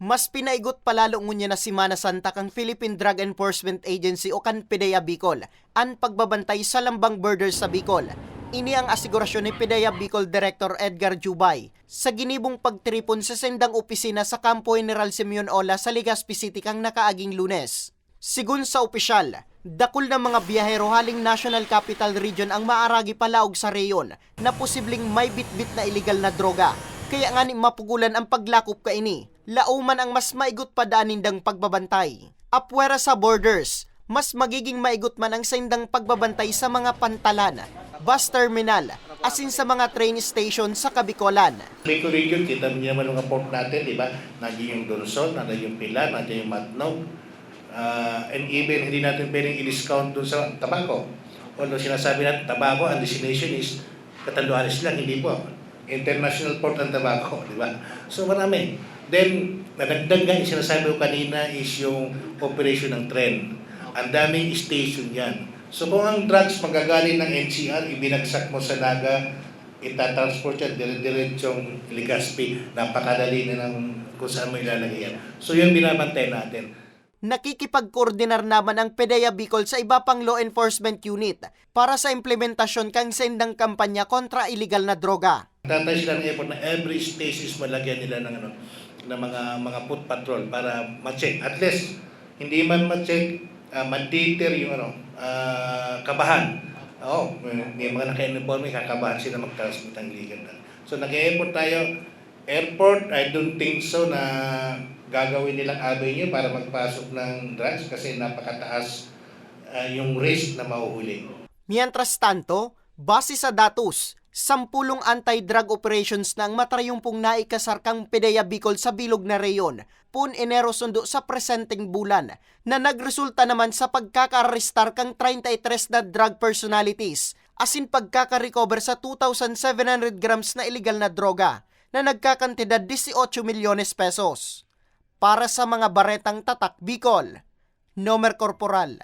Mas pinaigot palalo ngunya na si Mana Santa kang Philippine Drug Enforcement Agency o kan PDEA Bicol ang pagbabantay sa lambang borders sa Bicol. Ini ang asigurasyon ni PDEA Bicol Director Edgar Jubay sa ginibong pagtripon sa sendang opisina sa Campo General Simeon Ola sa Legazpi City kang nakaaging lunes. Sigun sa opisyal, dakol na mga biyahero haling National Capital Region ang maaragi palaog sa reyon na posibleng may bitbit na illegal na droga. Kaya nga ni mapugulan ang paglakop ka ini. Lauman ang mas maigot pa daanindang pagbabantay. Apwera sa borders, mas magiging maigot man ang sendang pagbabantay sa mga pantalan, bus terminal, asin sa mga train station sa Kabikolan. Bicol Region, kita niyo naman mga port natin, di ba? Nandiyan yung Dorsol, nandiyan yung Pilar, nandiyan yung Matnog. Ah, and even hindi natin pwedeng i-discount dun sa tabako. Although sinasabi natin, tabako, ang destination is Catanduanes lang, hindi po. International port ng tabako, di ba? So marami. Then, nadagdag nga, yung sinasabi ko kanina is yung operation ng tren. Ang daming station yan. So kung ang drugs magagaling ng NCR, ibinagsak mo sa Naga, itatransport yan, dire-diretsong Legazpi. Napakadali na ng kung saan mo ilalagay yan. So yun binabantay natin. nakikipagkoordinar naman ang PDEA Bicol sa iba pang law enforcement unit para sa implementasyon kang sendang kampanya kontra illegal na droga. Tatay sila ng effort na every species malagyan nila ng ano ng mga mga foot patrol para ma-check. At least hindi man ma-check, uh, ma-deter yung ano, ah, kabahan. Oo, may, may mga naka-uniforme, kakabahan sila mag-transmit ang illegal na. So nag-e-effort tayo. Airport, I don't think so na gagawin nilang avenue para magpasok ng drugs kasi napakataas ah, yung risk na mahuhuli. Mientras tanto, base sa datos, sampulong anti-drug operations na ang matrayumpong naikasarkang PDEA Bicol sa bilog na reyon, pun Enero sundo sa presenteng bulan, na nagresulta naman sa pagkakarestar kang 33 na drug personalities, asin pagkakarecover sa 2,700 grams na illegal na droga, na nagkakantidad 18 milyones pesos. Para sa mga baretang tatak Bicol, Nomer Corporal,